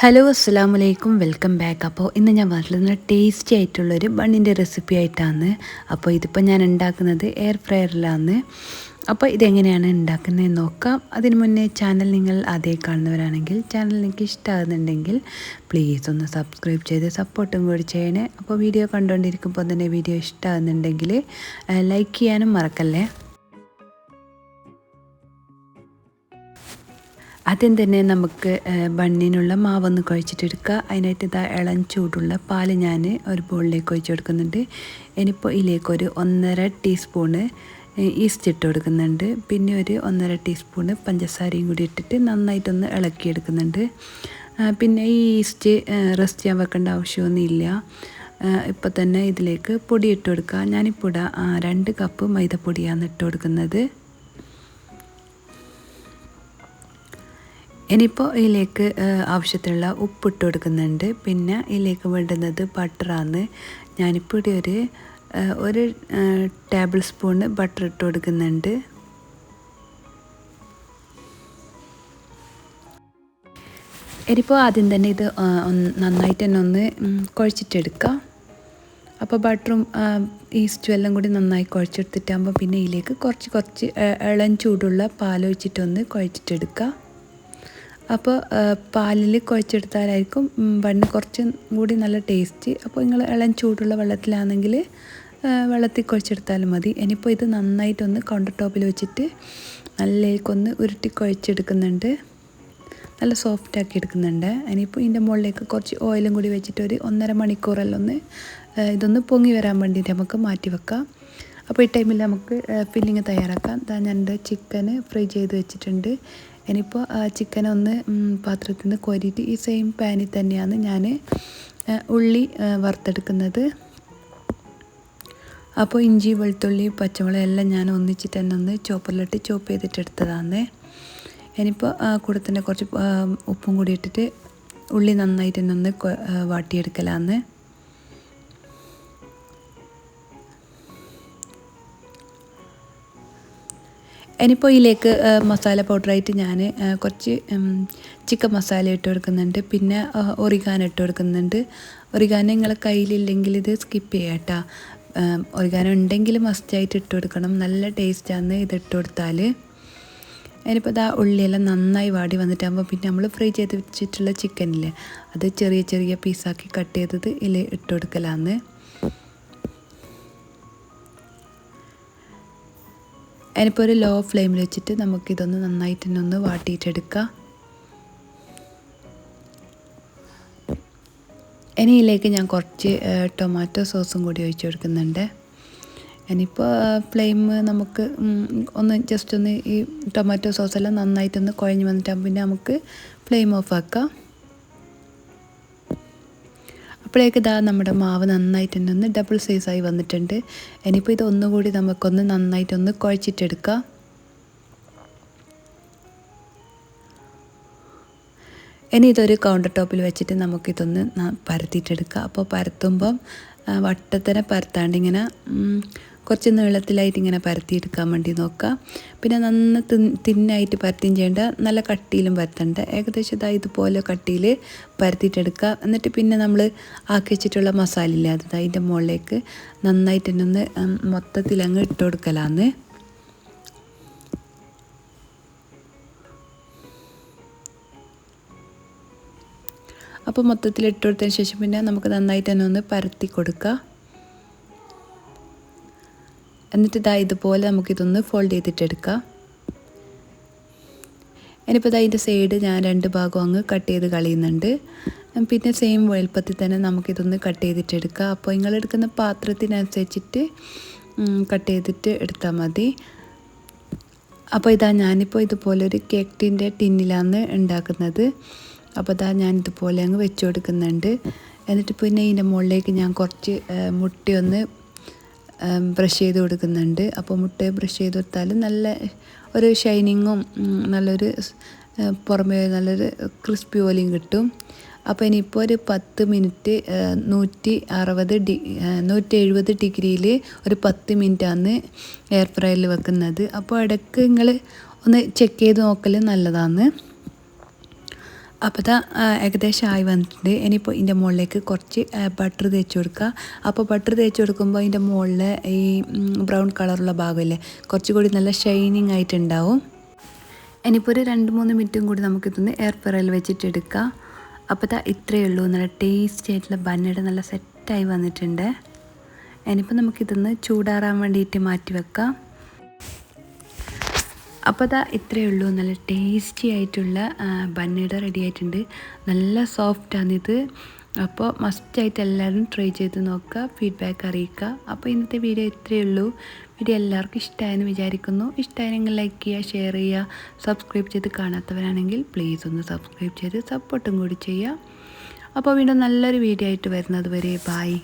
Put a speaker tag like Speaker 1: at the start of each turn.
Speaker 1: Hello അസ്സാം വലൈക്കും welcome back അപ്പോൾ ഇന്ന് ഞാൻ പറഞ്ഞിരുന്ന ടേസ്റ്റി ആയിട്ടുള്ളൊരു ബണ്ണിന്റെ റെസിപ്പി ആയിട്ടാണ്. അപ്പോൾ ഇതിപ്പോൾ ഞാൻ ഉണ്ടാക്കുന്നത് എയർ ഫ്രയറിലാണ് അപ്പോൾ ഇതെങ്ങനെയാണ് ഉണ്ടാക്കുന്നത് നോക്കാം. അതിന് മുന്നേ ചാനൽ നിങ്ങൾ അതേ കാണുന്നവരാണെങ്കിൽ ചാനൽ നിങ്ങൾക്ക് ഇഷ്ടമാകുന്നുണ്ടെങ്കിൽ പ്ലീസ് ഒന്ന് സബ്സ്ക്രൈബ് ചെയ്ത് സപ്പോർട്ടും കൂടി ചെയ്യണേ. അപ്പോൾ വീഡിയോ കണ്ടുകൊണ്ടിരിക്കുമ്പോൾ തന്നെ വീഡിയോ ഇഷ്ടമാകുന്നുണ്ടെങ്കിൽ ലൈക്ക് ചെയ്യാനും മറക്കല്ലേ? ആദ്യം തന്നെ നമുക്ക് ബണ്ണിനുള്ള മാവൊന്ന് കുഴച്ചിട്ടെടുക്കുക. അതിനായിട്ട് ഇതാ ഇളം ചൂടുള്ള പാൽ ഞാൻ ഒരു ബോളിലേക്ക് ഒഴിച്ചു കൊടുക്കുന്നുണ്ട്. ഇനിയിപ്പോൾ ഇതിലേക്ക് ഒരു ഒന്നര ടീസ്പൂണ് ഈസ്റ്റ് ഇട്ട് കൊടുക്കുന്നുണ്ട്. പിന്നെ ഒരു ഒന്നര ടീസ്പൂണ് പഞ്ചസാരയും കൂടി ഇട്ടിട്ട് നന്നായിട്ടൊന്ന് ഇളക്കിയെടുക്കുന്നുണ്ട്. പിന്നെ ഈ ഈസ്റ്റ് റെസ്റ്റ് ചെയ്യാൻ വെക്കേണ്ട ആവശ്യമൊന്നുമില്ല. ഇപ്പോൾ തന്നെ ഇതിലേക്ക് പൊടി ഇട്ട് കൊടുക്കുക. ഞാനിപ്പോൾ രണ്ട് കപ്പ് മൈദപ്പൊടിയാണ് ഇട്ട് കൊടുക്കുന്നത്. ഇനിയിപ്പോൾ ഇതിലേക്ക് ആവശ്യത്തിനുള്ള ഉപ്പിട്ട് കൊടുക്കുന്നുണ്ട്. പിന്നെ ഇതിലേക്ക് വേണ്ടുന്നത് ബട്ടറാണ്. ഞാനിപ്പോൾ ഇവിടെ ഒരു ഒരു ടേബിൾ സ്പൂണ് ബട്ടർ ഇട്ട് കൊടുക്കുന്നുണ്ട്. ഇനിയിപ്പോൾ ആദ്യം തന്നെ ഇത് നന്നായിട്ട് തന്നെ ഒന്ന് കുഴച്ചിട്ടെടുക്കുക അപ്പോൾ ബട്ടറും ഈസ്റ്റും എല്ലാം കൂടി നന്നായി കുഴച്ചെടുത്തിട്ടാകുമ്പോൾ പിന്നെ ഇതിലേക്ക് കുറച്ച് കുറച്ച് ഇളം ചൂടുള്ള പാലൊഴിച്ചിട്ടൊന്ന് കുഴച്ചിട്ടെടുക്കുക അപ്പോൾ പാലിൽ കുഴച്ചെടുത്താലായിരിക്കും ബണ്ണ് കുറച്ചും കൂടി നല്ല ടേസ്റ്റ്. അപ്പോൾ നിങ്ങൾ ഇളം ചൂടുള്ള വെള്ളത്തിലാണെങ്കിൽ വെള്ളത്തിൽ കുഴച്ചെടുത്താലും മതി. ഇനിയിപ്പോൾ ഇത് നന്നായിട്ടൊന്ന് കൗണ്ടർ ടോപ്പിൽ വെച്ചിട്ട് നല്ലേക്കൊന്ന് ഉരുട്ടി കുഴച്ചെടുക്കുന്നുണ്ട്. നല്ല സോഫ്റ്റ് ആക്കി എടുക്കുന്നുണ്ട്. ഇനിയിപ്പോൾ ഇതിന്റെ മുകളിലേക്ക് കുറച്ച് ഓയിലും കൂടി വെച്ചിട്ട് ഒരു ഒന്നര മണിക്കൂറെല്ലാം ഒന്ന് ഇതൊന്ന് പൊങ്ങി വരാൻ വേണ്ടിയിട്ട് നമുക്ക് മാറ്റി വെക്കാം. അപ്പോൾ ഈ ടൈമിൽ നമുക്ക് ഫില്ലിങ് തയ്യാറാക്കാം. ഞാൻ ചിക്കന് ഫ്രൈ ചെയ്ത് വെച്ചിട്ടുണ്ട്. ഇനിയിപ്പോൾ ചിക്കൻ ഒന്ന് പാത്രത്തിൽ നിന്ന് കോരിയിട്ട് ഈ സെയിം പാനിൽ തന്നെയാണ് ഞാൻ ഉള്ളി വറുത്തെടുക്കുന്നത്. അപ്പോൾ ഇഞ്ചി വെളുത്തുള്ളി പച്ചമുളക് എല്ലാം ഞാൻ ഒന്നിച്ചിട്ട് തന്നെ ഒന്ന് ചോപ്പറിലിട്ട് ചോപ്പ് ചെയ്തിട്ട് എടുത്തതാണ് ഇനിയിപ്പോൾ കൂടെ തന്നെ കുറച്ച് ഉപ്പും കൂടി ഇട്ടിട്ട് ഉള്ളി നന്നായിട്ട് തന്നെ ഒന്ന് വാട്ടിയെടുക്കലാന്ന്. ഇനിയിപ്പോൾ ഇതിലേക്ക് മസാല പൗഡറായിട്ട് ഞാൻ കുറച്ച് ചിക്കൻ മസാല ഇട്ട് കൊടുക്കുന്നുണ്ട്. പിന്നെ ഒറിഗാൻ ഇട്ട് കൊടുക്കുന്നുണ്ട്. ഒറിഗാൻ നിങ്ങളെ കയ്യിലില്ലെങ്കിൽ ഇത് സ്കിപ്പ് ചെയ്യാം കേട്ടോ. ഒറിഗാനോ ഉണ്ടെങ്കിൽ മസ്റ്റായിട്ട് ഇട്ട് കൊടുക്കണം. നല്ല ടേസ്റ്റാണ് ഇത് ഇട്ട് കൊടുത്താൽ അതിനിപ്പോൾ ഇതാ ഉള്ളിയെല്ലാം നന്നായി വാടി വന്നിട്ടാകുമ്പോൾ പിന്നെ നമ്മൾ ഫ്രൈ ചെയ്ത് വെച്ചിട്ടുള്ള ചിക്കനില്ലേ അത് ചെറിയ ചെറിയ പീസാക്കി കട്ട് ചെയ്തത് ഇതിൽ ഇട്ട് കൊടുക്കലാന്ന്. അതിനിപ്പോൾ ഒരു ലോ ഫ്ലെയിമിൽ വെച്ചിട്ട് നമുക്കിതൊന്ന് നന്നായിട്ട് തന്നെ ഒന്ന് വാട്ടിയിട്ടെടുക്കാം. ഇനി ഇതിലേക്ക് ഞാൻ കുറച്ച് ടൊമാറ്റോ സോസും കൂടി ഒഴിച്ചു കൊടുക്കുന്നുണ്ട്. ഇനിയിപ്പോൾ ഫ്ലെയിം നമുക്ക് ഒന്ന് ജസ്റ്റ് ഒന്ന് ഈ ടൊമാറ്റോ സോസെല്ലാം നന്നായിട്ടൊന്ന് കുഴഞ്ഞ് വന്നിട്ടാകുമ്പോൾ പിന്നെ നമുക്ക് ഫ്ലെയിം ഓഫ് ആക്കാം. അപ്പോഴേക്ക് ഇതാ നമ്മുടെ മാവ് നന്നായിട്ടുണ്ട് ഒന്ന് ഡബിൾ സൈസായി വന്നിട്ടുണ്ട്. ഇനിയിപ്പോൾ ഇത് ഒന്നുകൂടി നമുക്കൊന്ന് നന്നായിട്ടൊന്ന് കുഴച്ചിട്ടെടുക്കാം. ഇനി ഇതൊരു കൗണ്ടർ ടോപ്പിൽ വെച്ചിട്ട് നമുക്കിതൊന്ന് പരത്തിയിട്ടെടുക്കാം. അപ്പോൾ പരത്തുമ്പം വട്ടത്തിനെ പരത്താണ്ട് ഇങ്ങനെ കുറച്ച് നീളത്തിലായിട്ട് ഇങ്ങനെ പരത്തിയെടുക്കാൻ വേണ്ടി നോക്കുക പിന്നെ നന്ന തിന്നായിട്ട് പരത്തിയും ചെയ്യേണ്ട നല്ല കട്ടിയിലും പരത്തണ്ട. ഏകദേശം ഇതാ ഇതുപോലെ കട്ടിയിൽ പരത്തിയിട്ടെടുക്കുക എന്നിട്ട് പിന്നെ നമ്മൾ ആക്കി വെച്ചിട്ടുള്ള മസാല ഇല്ല അത് അതിന്റെ മുകളിലേക്ക് നന്നായിട്ട് തന്നെ ഒന്ന് മൊത്തത്തിൽ അങ്ങ് ഇട്ട് കൊടുക്കലാന്ന്. അപ്പോൾ മൊത്തത്തിൽ ഇട്ട് കൊടുത്തതിന് ശേഷം പിന്നെ നമുക്ക് നന്നായിട്ട് തന്നെ ഒന്ന് പരത്തി കൊടുക്കുക എന്നിട്ട് ഇതാ ഇതുപോലെ നമുക്കിതൊന്ന് ഫോൾഡ് ചെയ്തിട്ടെടുക്കാം. ഇനിയിപ്പോൾ ഇതാ ഇതിന്റെ സൈഡ് ഞാൻ രണ്ട് ഭാഗം അങ്ങ് കട്ട് ചെയ്ത് കളയുന്നുണ്ട്. പിന്നെ സെയിം വലുപ്പത്തിൽ തന്നെ നമുക്കിതൊന്ന് കട്ട് ചെയ്തിട്ടെടുക്കാം. അപ്പോൾ നിങ്ങളെടുക്കുന്ന പാത്രത്തിനനുസരിച്ചിട്ട് കട്ട് ചെയ്തിട്ട് എടുത്താൽ മതി. അപ്പോൾ ഇതാ ഞാനിപ്പോൾ ഇതുപോലൊരു കേക്ക് ടിന്റെ ടിന്നിലാണ് ഉണ്ടാക്കുന്നത്. അപ്പോൾ ഇതാ ഞാൻ ഇതുപോലെ അങ്ങ് വെച്ച് കൊടുക്കുന്നുണ്ട്. എന്നിട്ട് പിന്നെ ഇതിന്റെ മുകളിലേക്ക് ഞാൻ കുറച്ച് മുട്ടയൊന്ന് ബ്രഷ് ചെയ്ത് കൊടുക്കുന്നുണ്ട്. അപ്പോൾ മുട്ട ബ്രഷ് ചെയ്ത് കൊടുത്താൽ നല്ല ഒരു ഷൈനിങ്ങും നല്ലൊരു പുറമേ നല്ലൊരു ക്രിസ്പി പോലെയും കിട്ടും. അപ്പോൾ ഇനിയിപ്പോൾ ഒരു പത്ത് മിനിറ്റ് നൂറ്റി അറുപത് ഡി നൂറ്റി എഴുപത് ഡിഗ്രിയിൽ ഒരു പത്ത് മിനിറ്റാണ് എയർ ഫ്രയറിൽ വെക്കുന്നത്. അപ്പോൾ ഇടയ്ക്ക് നിങ്ങൾ ഒന്ന് ചെക്ക് ചെയ്ത് നോക്കൽ നല്ലതാണ്. അപ്പോൾ ഇതാ ഏകദേശം ആയി വന്നിട്ടുണ്ട്. ഇനിയിപ്പോൾ ഇതിന്റെ മുകളിലേക്ക് കുറച്ച് ബട്ടർ തേച്ച് കൊടുക്കുക അപ്പോൾ ബട്ടർ തേച്ച് കൊടുക്കുമ്പോൾ ഇതിന്റെ മുകളിൽ ഈ ബ്രൗൺ കളറുള്ള ഭാഗമില്ലേ കുറച്ചുകൂടി നല്ല ഷൈനിങ് ആയിട്ടുണ്ടാവും. ഇനിയിപ്പോൾ ഒരു രണ്ട് മൂന്ന് മിനിറ്റും കൂടി നമുക്കിതൊന്ന് എയർ ഫ്രയറിൽ വെച്ചിട്ട് അപ്പോൾ ഇതാ ഇത്രയേ ഉള്ളൂ. നല്ല ടേസ്റ്റി ആയിട്ടുള്ള ബന്നയുടെ നല്ല സെറ്റായി വന്നിട്ടുണ്ട്. ഇനിയിപ്പോൾ നമുക്കിതൊന്ന് ചൂടാറാൻ വേണ്ടിയിട്ട് മാറ്റി വെക്കാം. അപ്പോൾ അതാ ഇത്രയേ ഉള്ളൂ. നല്ല ടേസ്റ്റി ആയിട്ടുള്ള ബന്നയുടെ റെഡി ആയിട്ടുണ്ട്. നല്ല സോഫ്റ്റാണിത് അപ്പോൾ മസ്റ്റായിട്ട് എല്ലാവരും ട്രൈ ചെയ്ത് നോക്കുക ഫീഡ്ബാക്ക് അറിയിക്കുക. അപ്പോൾ ഇന്നത്തെ വീഡിയോ ഇത്രയേ ഉള്ളൂ. വീഡിയോ എല്ലാവർക്കും ഇഷ്ടമായെന്ന് വിചാരിക്കുന്നു. ഇഷ്ടമായെങ്കിൽ ലൈക്ക് ചെയ്യുക ഷെയർ ചെയ്യുക സബ്സ്ക്രൈബ് ചെയ്ത് കാണാത്തവരാണെങ്കിൽ പ്ലീസ് ഒന്ന് സബ്സ്ക്രൈബ് ചെയ്ത് സപ്പോർട്ടും കൂടി ചെയ്യുക. അപ്പോൾ വീണ്ടും നല്ലൊരു വീഡിയോ ആയിട്ട് വരുന്നത് വരെ. ബായ്